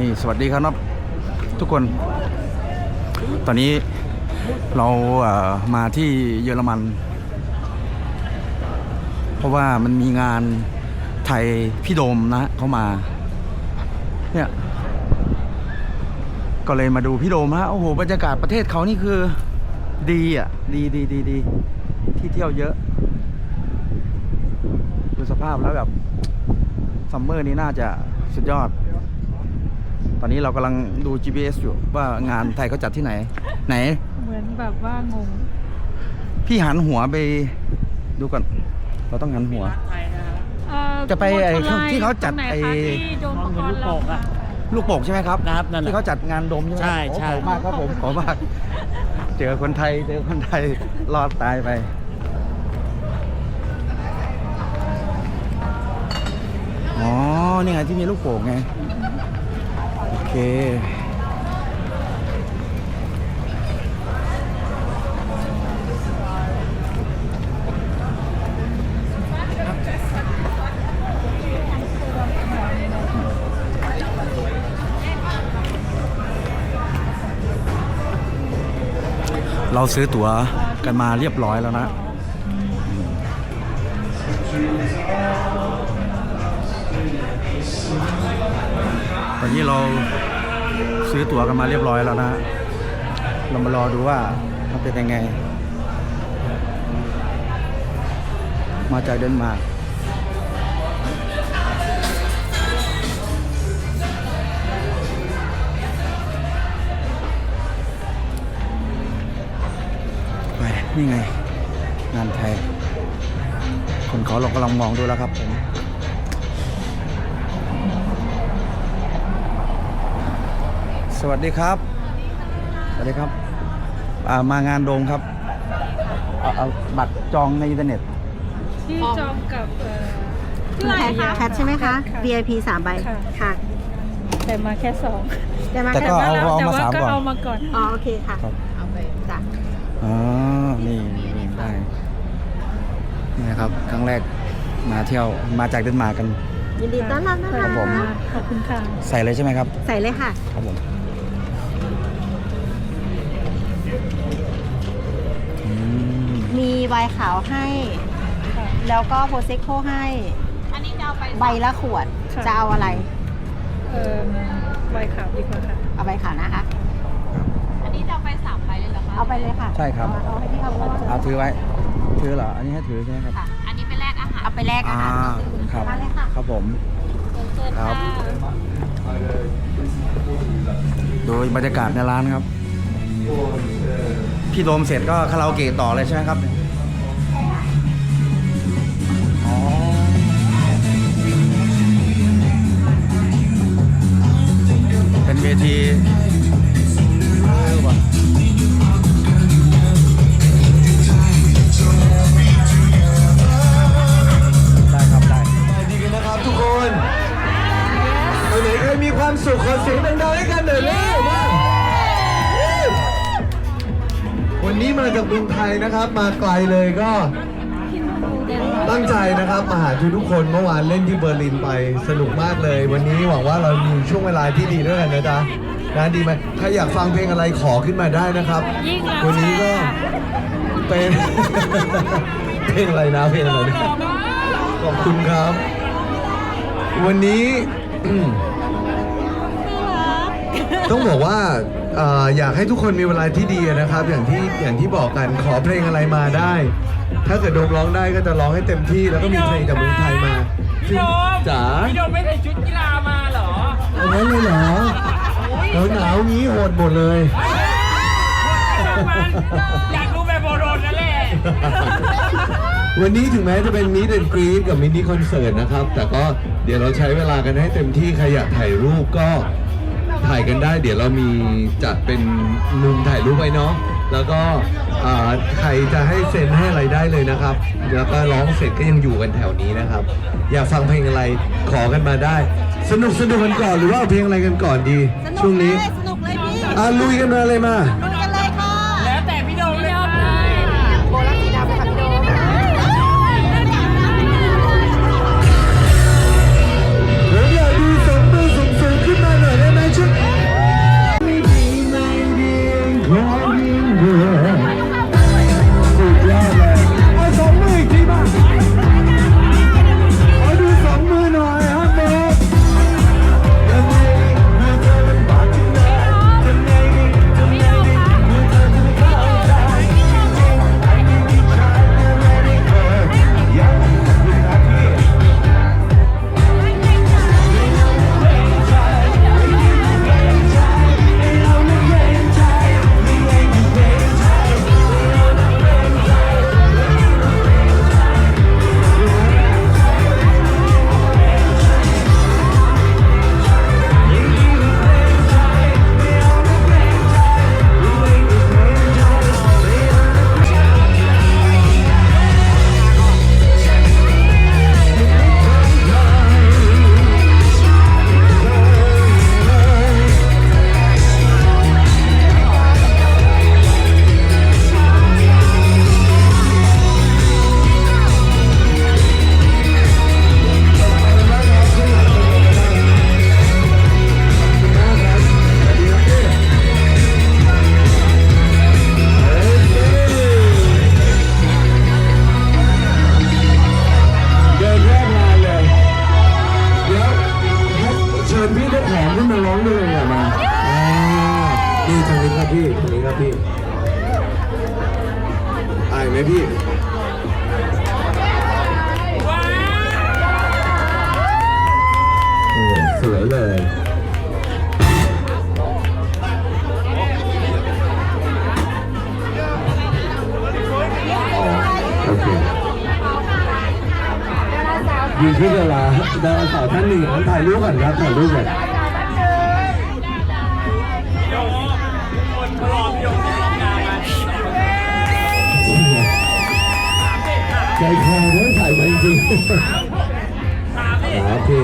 นี่สวัสดีครับทุกคน ตอนนี้เรามาที่เยอรมัน เพราะว่ามันมีงานไทยพี่โดมนะเขามา เนี่ยก็เลยมาดูพี่โดมฮะโอ้โหบรรยากาศประเทศเขานี่คือดีอะ ดีดีดีดีที่เที่ยวเยอะดูสภาพแล้วแบบซัมเมอร์นี้น่าจะสุดยอด อนนี้เรากำลังดู GPS อยู่ว่างานไทยเขาจัดที่ไหน ไหน เหมือนแบบว่างงพี่หันหัวไปดูก่อน เราต้องหันหัว เอ่อจะไปไอ้โมโตรลน์ที่เขาจัดตรงหนไอ้คะที่โดมปกรณ์เราอะ ลูกโป่งใช่ไหมครับครับนั่นแหละที่เขาจัดงานโดมใช่ไหมใช่โอ้ใช่ ขอบคุณมากครับผมขอบคุณมาก เจอคนไทยเจอคนไทยรอดตายไป อ๋อ นี่ไงที่มีลูกโป่งไงโอ เคเราซื้อตั๋วกันมาเรียบร้อยแล้วนะ อนนี้เราซื้อตั๋วกันมาเรียบร้อยแล้วนะเรามารอดูว่ามันเป็นยังไง มาจากเดนมาร์กไปนี่ไง งานไทย คนเขาเรากำลังมองดูแล้วครับผม วัสดีครับ สวัสดีครับอ่ามางานโดมครับเอาเอาบัตรจองในอินเทอร์เน็ตที่จองกับเอ่อคุณแพทพี่แพทใช่ไหมคะค่ะ VIP สามใบค่ะค่ะ แต่มาแค่สองได้มาแต่แค่ก็แต่เอาว่าเอาแต่มาว่าสามก็ก่อนเอามาก่อนอ๋อโอเคค่ะครับเอาไปจ้ะอ๋อนี่นี่ได้นี่นะครับครั้งแรกมาเที่ยวมาจากเดนมาร์กกันยินดีต้อนรับนะคคะรับผมขอบคุณค่ะ ใส่เลยใช่ไหมครับ ใส่เลยค่ะ ครับผม ไวน์ขาวให้ค่ะแล้วก็โพเซโคให้ อันนี้จะเอาไปใบละขวด ค่ะ จะเอาอะไร เอ่อใบขาวดีกว่าค่ะ เอาใบขาวนะคะ อันนี้จะเอาไปสามใบเลยเหรอคะเอาไปเลยค่ะใช่ครับ เอาเอาให้พี่เขาก่อนเอาถือไว้ ถือเหรอ อันนี้ให้ถือใช่ไหมครับค่ะ อันนี้เป็นแรกอาหารเอาไปแลกอาอ่าหารครับ มาเลยค่ะ ครับผม เชิญครับค่ะโดยบรรยากาศในร้านครับ พี่โดมเสร็จก็คาราโอเกะต่อเลยใช่ไหมครับ หนใครมีความสุขขอเสียงดังๆให้กันหน่อยเร็วมาวันนี้มาจากเมืองไทยนะครับ มาไกลเลยก็ ตั้งใจนะครับมาหาทุกๆคนเมื่อวานเล่นที่เบอร์ลินไปสนุกมากเลย วันนี้หวังว่าเรามีช่วงเวลาที่ดีด้วยกันนะจ๊ะนะดีไหมใครอยากฟังเพลงอะไรขอขึ้นมาได้นะครับยิ่งแล้ววันนี้ก็เป็นเพลงอะไรนะเพลงอะไรนะขอบคุณครับ วันนี้ต้องบอกว่าเอ่ออยากให้ทุกคนมีเวลาที่ดีนะครับ อย่างที่อย่างที่บอกกันขอเพลงอะไรมาได้ ถ้าเกิดโดมร้องได้ก็จะร้องให้เต็มที่แล้วก็มีเพลงจากเมืองไทยมาพี่โดมจ๋าพี่โดมไม่ใส่ชุดกีฬามาเหรอเอางั้นเลยเหรอหนาวหนาวๆงี้โหดหมดเลยช่างมันอยากรู้แบบโบโรนนั่นแหละวันนี้ถึงแม้จะเป็นมิดแอนกรีดกับมินิคอนเสิร์ตนะครับ แต่ก็เดี๋ยวเราใช้เวลากันให้เต็มที่ใครอยากถ่ายรูปก็ถ่ายกันได้ เดี๋ยวเรามีจัดเป็นมุมถ่ายรูปไว้เนาะ แล้วก็อ่าใครจะให้เซ็นให้อะไรได้เลยนะครับ แล้วก็ร้องเสร็จก็ยังอยู่กันแถวนี้นะครับ อยากฟังเพลงอะไรขอกันมาได้ สนุกสนุกกันก่อนหรือว่าเอาเพลงอะไรกันก่อนดี ช่วงนี้สนุกเลยพี่อะลุยกันมาเลยมา นพี่ก็แถมขึ้นมาร้องด้วยเลยอะมานี่ทางนี้ครับพี่ทางนี้ครับพี่อายไหมพี่สวยเลย ขึ้นดาราดาราสาวท่านหนึ่งอันถ่ายรูปก่อนครับถ่ายรูปก่อนใจคอเรื่องถ่ายมาจริงถามดิๆครับพี่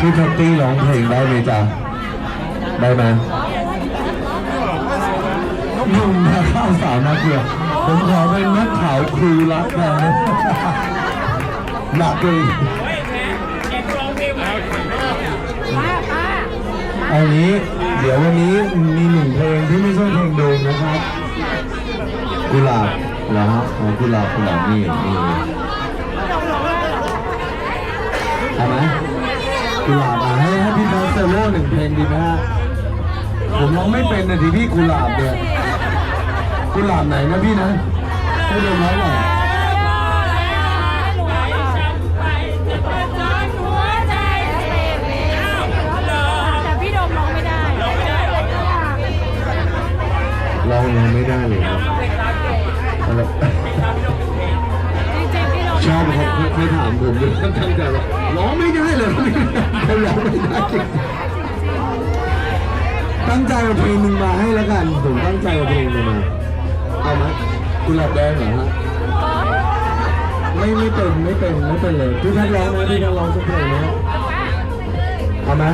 พี่แพตตี้ร้องเพลงได้ไหมจ๊ะ ได้ไหมหนุ่มมาข้าวสาวมาเกือบผมขอเป็นนักข่าวครูรักแทนะหนักเลยเอ็นร้องเพลงแล้วเอางี้เดี๋ยววันนี้มีหนึ่งเพลงที่ไม่ใช่เพลงโดมนะครับ กุหลาบเหรอฮะอ๋อกุหลาบกุหลาบนี่นี่เอาไหม กุหลาบอะให้ให้พี่บอสโซโล่หนึ่งเพลงดีไหมฮะผมร้องไม่เป็นนะดิพี่กุหลาบเนี่ยกุหลาบไหนนะพี่นะให้โดมร้องหน่อยแต่พี่โดมร้องไม่ได้ร้องร้องไม่ได้เลยครับ เขาเคยถามผมเลยตั้งใจว่าร้องไม่ได้เลยเขาร้องไม่ได้จริงตั้งใจเอาเพลงหนึ่งมาให้แล้วกัน ผมตั้งใจเอาเพลงหนึ่งมา เอาไหมกุหลาบแดงเหรอฮะ ไม่ไม่เป็นไม่เป็นไม่เป็นเลยพี่แพทย์ร้องไหมพี่แพทย์ร้องสักเพลงนะเอาไหม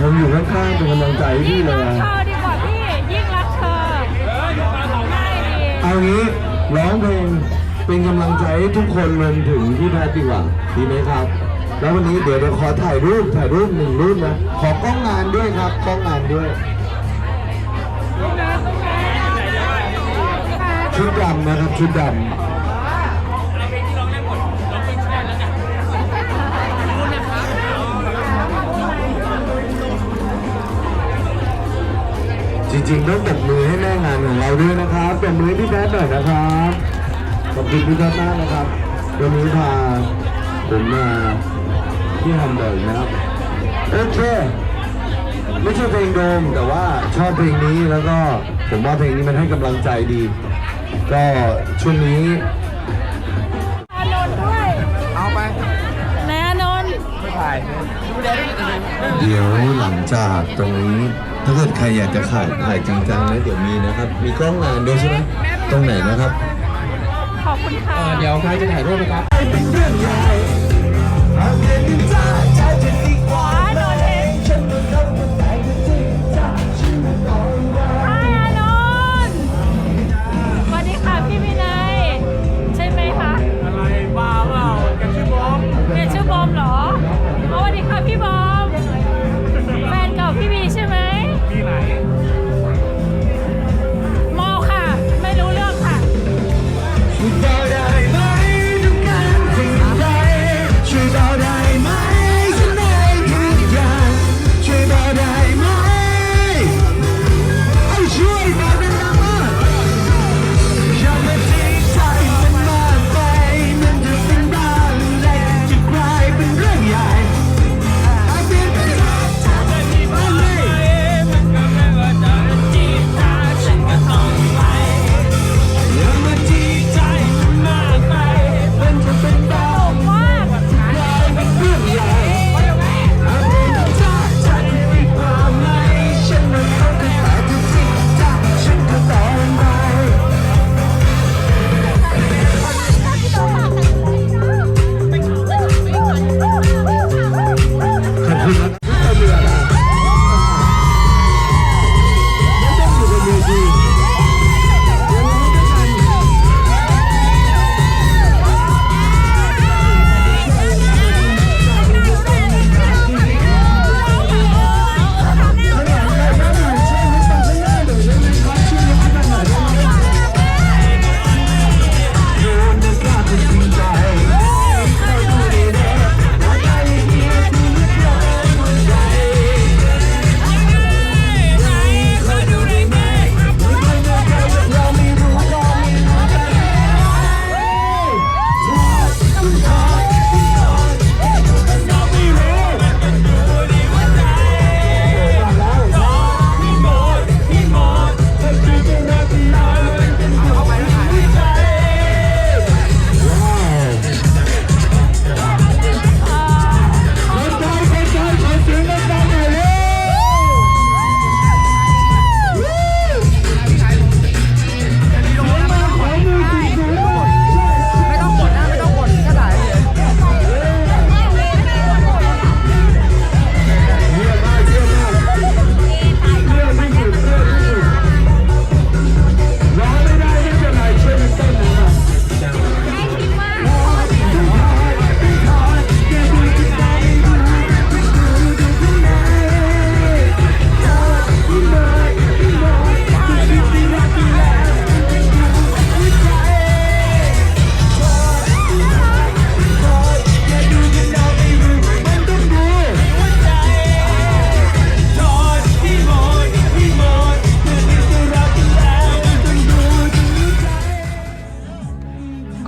ผมอยู่ข้างๆเป็นกำลังใจให้พี่ยิ่งเลรัยกอะเธอดีกว่าพี่ ยิ่งรักเธอง่ายดี เอางี้ร้องเพลง เป็นกำลังใจให้ทุกคนรวมถึงพี่แพทย์ดีกว่าดีไหมครับ แล้ววันนี้เดี๋ยวเดี๋ยวขอถ่ายรูปถ่ายรูปหนึ่งรูปนะ ขอกล้องงานด้วยครับกล้องงานด้วย ชุดดำนะครับชุดดำจริงๆต้องตบมือให้แม่งานของเราด้วยนะครับตบมือให้พี่แพทย์หน่อยนะครับ ขอบคุณพี่แพทย์มากนะครับวันนี้พาผมมาที่ฮัมเบิร์กนะครับโอเคไม่ใช่เพลงโดมแต่ว่าชอบเพลงนี้แล้วก็ผมว่าเพลงนี้มันให้กำลังใจดี ก็ช่วงนี้อานนท์ด้วยเอาไปนายอานนท์ไม่ถ่ายเดี๋ยวหลังจากตรงนี้ถ้าเกิดใครอยากจะถ่ายถ่ายจริงจังนะเดี๋ยวมีนะครับ มีกล้องงานด้วยใช่ไหมตรงไหนนะครับ ขอบคุณค่ะเดี๋ยวใครจะถ่ายรูปไหมครับขออานนท์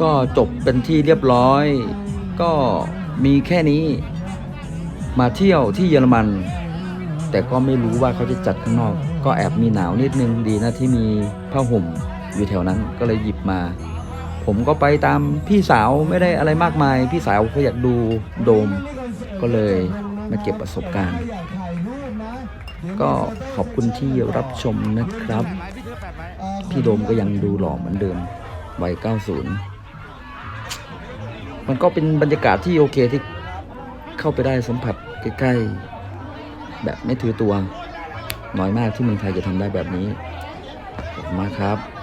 ก็จบเป็นที่เรียบร้อย ก็มีแค่นี้ มาเที่ยวที่เยอรมัน แต่ก็ไม่รู้ว่าเขาจะจัดข้างนอก ก็แอบมีหนาวนิดนึงดีนะที่มีผ้าห่มอยู่แถวนั้นก็เลยหยิบมา ผมก็ไปตามพี่สาวไม่ได้อะไรมากมาย พี่สาวเขาอยากดูโดม ก็เลยมาเก็บประสบการณ์ ก็ขอบคุณที่รับชมนะครับ พี่โดมก็ยังดูหล่อเหมือนเดิมวัย90 มันก็เป็นบรรยากาศที่โอเคที่เข้าไปได้สัมผัสใกล้ๆ แบบไม่ถือตัว น้อยมากที่เมืองไทยจะทำได้แบบนี้ขอบคุณมากครับ